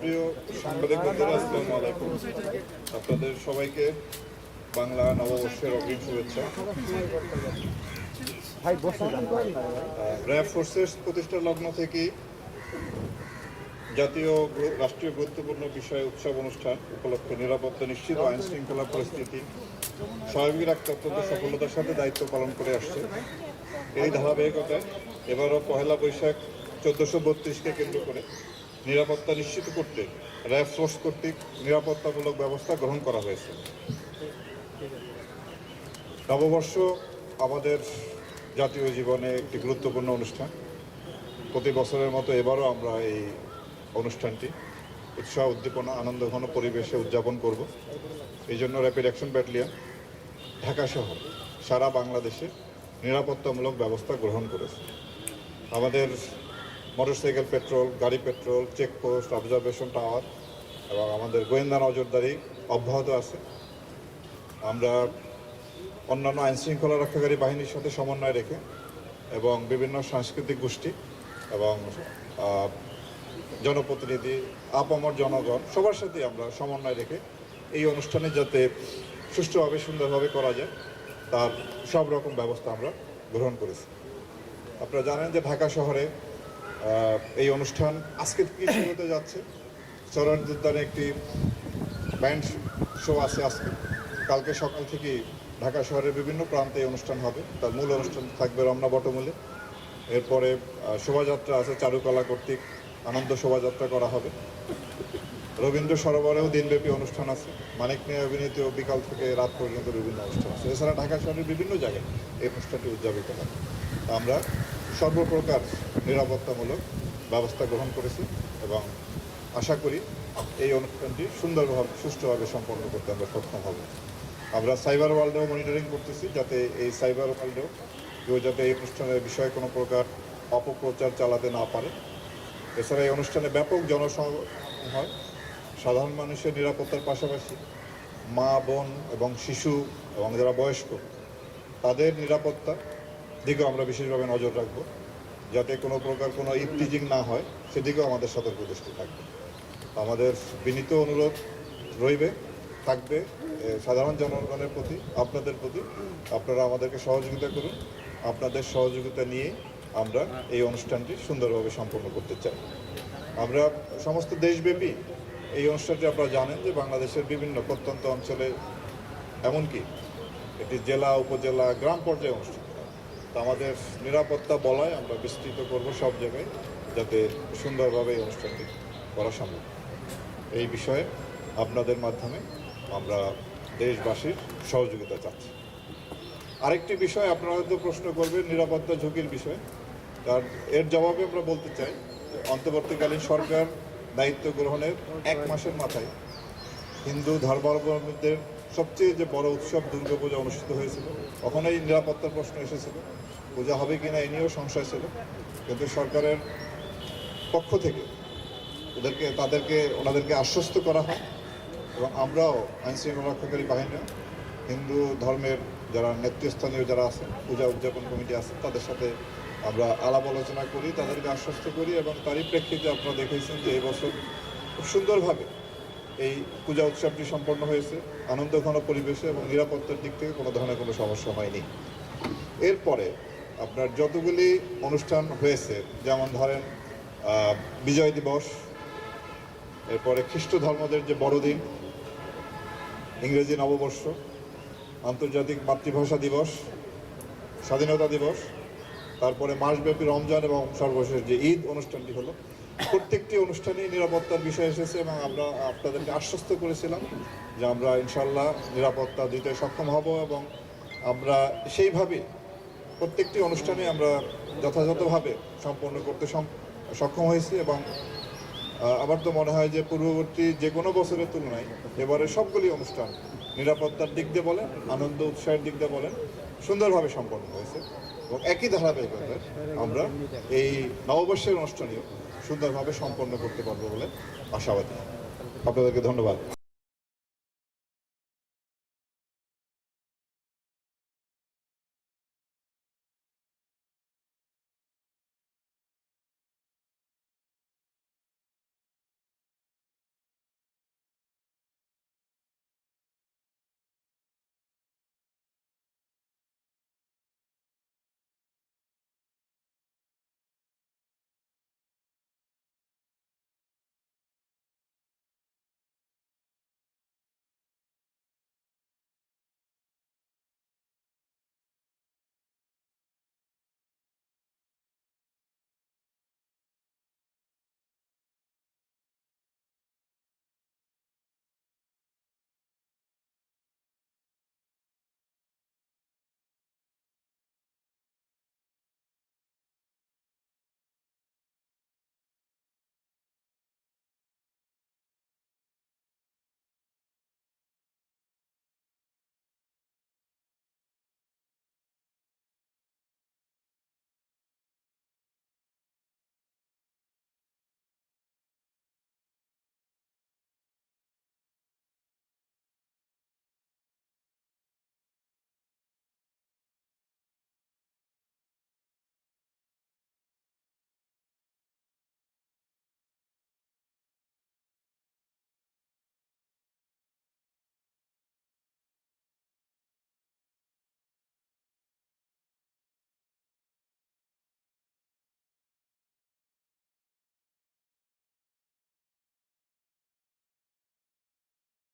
প্রিয় সাংবাদিক বন্ধুরা আসসালামু আলাইকুম। আপনাদের সবাইকে বাংলা নববর্ষের অগ্রিম শুভেচ্ছা। র্যাব ফোর্সেস প্রতিষ্ঠা লগ্ন থেকে জাতীয় রাষ্ট্রীয় গুরুত্বপূর্ণ বিষয় উৎসব অনুষ্ঠান উপলক্ষে নিরাপত্তা নিশ্চিত আইন শৃঙ্খলা পরিস্থিতি স্বাভাবিক রাখতে অত্যন্ত সফলতার সাথে দায়িত্ব পালন করে আসছে। এই ধারাবাহিকতায় এবারও পহেলা বৈশাখ চোদ্দোশো বত্রিশকে কেন্দ্র করে নিরাপত্তা নিশ্চিত করতে, র্যাব ফোর্স কর্তৃক নিরাপত্তামূলক ব্যবস্থা গ্রহণ করা হয়েছে। নববর্ষ আমাদের জাতীয় জীবনে একটি গুরুত্বপূর্ণ অনুষ্ঠান। প্রতি বছরের মতো এবারও আমরা এই অনুষ্ঠানটি, উৎসাহ, উদ্দীপনা আনন্দঘন পরিবেশে উদযাপন করব। এই জন্য র্যাপিড অ্যাকশন ব্যাটালিয়ন ঢাকা শহর, সারা বাংলাদেশে নিরাপত্তামূলক ব্যবস্থা গ্রহণ করেছে। আমাদের মোটরসাইকেল পেট্রোল গাড়ি পেট্রোল চেকপোস্ট অবজারভেশন টাওয়ার এবং আমাদের গোয়েন্দা নজরদারি অব্যাহত আছে। আমরা অন্যান্য আইন শৃঙ্খলা রক্ষাকারী বাহিনীর সাথে সমন্বয় রেখে এবং বিভিন্ন সাংস্কৃতিক গোষ্ঠী এবং জনপ্রতিনিধি, আপামর জনগণ সবার সাথে আমরা সমন্বয় রেখে এই অনুষ্ঠানে যাতে সুষ্ঠুভাবে, সুন্দরভাবে করা যায়, তার সব রকম ব্যবস্থা আমরা গ্রহণ করেছি। আপনারা জানেন যে ঢাকা শহরে এই অনুষ্ঠান আজকে কি শুরু হতে যাচ্ছে? চরণ উদ্যানে একটি ব্যান্ড শো আছে আজকে। কালকে সকাল থেকে ঢাকা শহরের বিভিন্ন প্রান্তে এই অনুষ্ঠান হবে। তার মূল অনুষ্ঠান থাকবে রমনা বটমূলে। এরপরে শোভাযাত্রা আছে চারুকলা কর্তৃক। আনন্দ শোভাযাত্রা করা হবে। রবীন্দ্র সরোবরেও দিনব্যাপী অনুষ্ঠান আছে। মানিক নিয়ে অভিনীত বিকাল থেকে রাত পর্যন্ত বিভিন্ন অনুষ্ঠান আছে। এছাড়া ঢাকা শহরের বিভিন্ন জায়গায় এই অনুষ্ঠানটি উদযাপিত হয়। আমরা সর্বপ্রকার নিরাপত্তামূলক ব্যবস্থা গ্রহণ করেছি এবং আশা করি এই অনুষ্ঠানটি সুন্দরভাবে, সুষ্ঠুভাবে সম্পন্ন করতে আমরা সক্ষম হব। আমরা সাইবার ওয়ার্ল্ডেও মনিটরিং করতেছি যাতে এই সাইবার ওয়ার্ল্ডেও কেউ যাতে এই অনুষ্ঠানের বিষয়ে কোনো প্রকার অপপ্রচার চালাতে না পারে। এছাড়া এই অনুষ্ঠানে ব্যাপক জনসমাগম হয়। সাধারণ মানুষের নিরাপত্তার পাশাপাশি মা, বোন এবং শিশু এবং যারা বয়স্ক, তাদের নিরাপত্তা দিকেও আমরা বিশেষভাবে নজর রাখব, যাতে কোনো প্রকার কোনো ইফটিজিং না হয়, সেদিকেও আমাদের সতর্ক দৃষ্টি থাকবে। আমাদের বিনীত অনুরোধ রইবে, থাকবে সাধারণ জনগণের প্রতি, আপনাদের প্রতি। আপনারা আমাদেরকে সহযোগিতা করুন। আপনাদের সহযোগিতা নিয়ে আমরা এই অনুষ্ঠানটি সুন্দরভাবে সম্পন্ন করতে চাই। আমরা সমস্ত দেশব্যাপী এই অনুষ্ঠানটি আপনারা জানেন যে বাংলাদেশের বিভিন্ন প্রত্যন্ত অঞ্চলে, এমনকি এটি জেলা, উপজেলা, গ্রাম পর্যায়ে অনুষ্ঠিত। আমাদের নিরাপত্তা বলায় আমরা বিস্তৃত করব সব জায়গায় যাতে সুন্দরভাবে এই অনুষ্ঠানটি করা সম্ভব। এই বিষয়ে আপনাদের মাধ্যমে আমরা দেশবাসীর সহযোগিতা চাচ্ছি। আরেকটি বিষয় আপনারা হয়তো প্রশ্ন করবেন, নিরাপত্তা ঝুঁকির বিষয়ে। তার, এর জবাবে আমরা বলতে চাই অন্তর্বর্তীকালীন সরকার দায়িত্ব গ্রহণের এক মাসের মাথায় হিন্দু ধর্মাবলম্বীদের সবচেয়ে যে বড় উৎসব দুর্গাপূজা অনুষ্ঠিত হয়েছিল তখন এই নিরাপত্তার প্রশ্ন এসেছিল। পূজা হবে কিনা এ নিয়েও সংশয় ছিল। কিন্তু সরকারের পক্ষ থেকে ওদেরকে, তাদেরকে, ওনাদেরকে আশ্বস্ত করা হয় এবং আমরাও আইন শৃঙ্খলা রক্ষাকারী বাহিনী হিন্দু ধর্মের যারা নেতৃস্থানীয় যারা আছেন পূজা উদযাপন কমিটি আছে, তাদের সাথে আমরা আলাপ আলোচনা করি, তাদেরকে আশ্বস্ত করি এবং তারই প্রেক্ষিতে আপনারা দেখেছেন যে এবছর খুব সুন্দরভাবে এই পূজা উৎসবটি সম্পন্ন হয়েছে আনন্দঘন পরিবেশে এবং নিরাপত্তার দিক থেকে কোনো ধরনের কোনো সমস্যা হয়নি। এরপরে আপনার যতগুলি অনুষ্ঠান হয়েছে, যেমন ধরেন বিজয় দিবস, এরপরে খ্রিস্ট ধর্মদের যে বড়দিন, ইংরেজি নববর্ষ, আন্তর্জাতিক মাতৃভাষা দিবস, স্বাধীনতা দিবস, তারপরে মাসব্যাপী রমজান এবং সর্বশেষ যে ঈদ অনুষ্ঠানটি হলো প্রত্যেকটি অনুষ্ঠানেই নিরাপত্তার বিষয় এসেছে এবং আমরা আপনাদেরকে আশ্বস্ত করেছিলাম যে আমরা ইনশাল্লাহ নিরাপত্তা দিতে সক্ষম হব এবং আমরা সেইভাবে প্রত্যেকটি অনুষ্ঠানে আমরা যথাযথভাবে সম্পন্ন করতে সক্ষম হয়েছি এবং আমার তো মনে হয় যে পূর্ববর্তী যে কোনো বছরের তুলনায় এবারে সবগুলি অনুষ্ঠান নিরাপত্তার দিক দিয়ে বলেন, আনন্দ উৎসাহের দিক দিয়ে বলেন, সুন্দরভাবে সম্পন্ন হয়েছে। এবং একই ধারাবাহিকতায় আমরা এই নববর্ষের অনুষ্ঠানেও সুন্দরভাবে সম্পন্ন করতে পারব বলে আশাবাদী। আপনাদেরকে ধন্যবাদ।